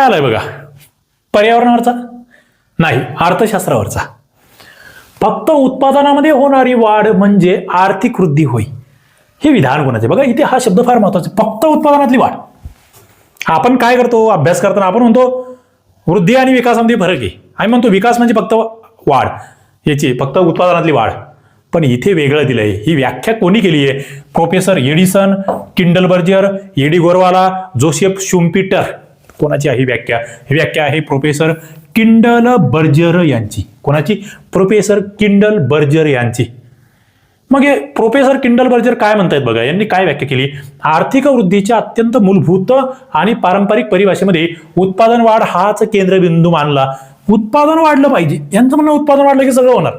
काय आलाय बघा. पर्यावरणावरचा? नाही अर्थशास्त्रावरचा. फक्त उत्पादनामध्ये होणारी वाढ म्हणजे आर्थिक वृद्धी होय. हे विधान कोणाचे बघा इथे हा शब्द फार महत्त्वाचा फक्त उत्पादनातली वाढ. आपण काय करतो? अभ्यास करताना आपण म्हणतो वृद्धी आणि विकासामध्ये फरक आहे. आम्ही म्हणतो विकास म्हणजे फक्त वाढ. याची फक्त उत्पादनातली वाढ. पण इथे वेगळं दिलंय. ही व्याख्या कोणी केली आहे? Professor Edison Kindleberger A D Gorwala Joseph Schumpeter. कोणाची आहे व्याख्या? ही व्याख्या आहे प्रोफेसर किंडल बर्जर यांची. कोणाची? प्रोफेसर किंडल बर्जर यांची. मग हे प्रोफेसर किंडल बर्जर काय म्हणतायत बघा? यांनी काय व्याख्या केली? आर्थिक वृद्धीच्या अत्यंत मूलभूत आणि पारंपरिक परिभाषेमध्ये उत्पादन वाढ हाच केंद्रबिंदू मानला. उत्पादन वाढलं पाहिजे. यांचं म्हणणं उत्पादन वाढलं की सगळं होणार.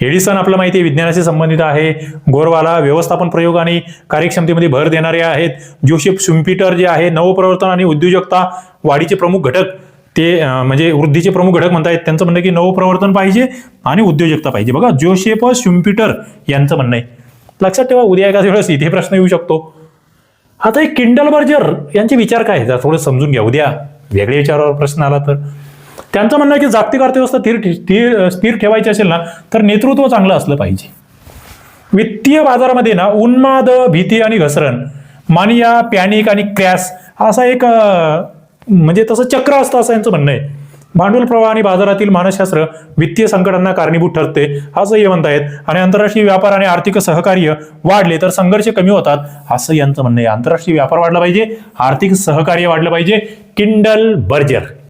एडिसन आपलं माहिती आहे विज्ञानाशी संबंधित आहे. गोरवाला व्यवस्थापन प्रयोग आणि कार्यक्षमतेमध्ये भर देणारे आहेत. जोसेफ शुम्पिटर जे आहे नवप्रवर्तन आणि उद्योजकता वाढीचे प्रमुख घटक. ते म्हणजे वृद्धीचे प्रमुख घटक म्हणतायत. त्यांचं म्हणणं की नवप्रवर्तन पाहिजे आणि उद्योजकता पाहिजे. बघा जोसेफ शुम्पिटर यांचं म्हणणं आहे. लक्षात ठेवा उद्या एखाद्या वेळेस इथे प्रश्न येऊ शकतो. आता एक किंडल बर्जर यांचे विचार काय आहेत? थोडं समजून घ्या. उद्या वेगळ्या विचारावर प्रश्न आला तर. त्यांचं म्हणणं आहे की जागतिक अर्थव्यवस्था स्थिर स्थिर स्थिर ठेवायची असेल ना तर नेतृत्व चांगलं असलं पाहिजे. वित्तीय बाजारामध्ये ना उन्माद भीती आणि घसरण मानिया पॅनिक आणि क्रॅश असा एक म्हणजे तसं चक्र असतं असं यांचं म्हणणं आहे. भांडवल प्रवाह आणि बाजारातील मानसशास्त्र वित्तीय संकटांना कारणीभूत ठरते असं हे म्हणतायत. आणि आंतरराष्ट्रीय व्यापार आणि आर्थिक सहकार्य वाढले तर संघर्ष कमी होतात असं यांचं म्हणणं आहे. आंतरराष्ट्रीय व्यापार वाढला पाहिजे आर्थिक सहकार्य वाढलं पाहिजे. Kindle Berger.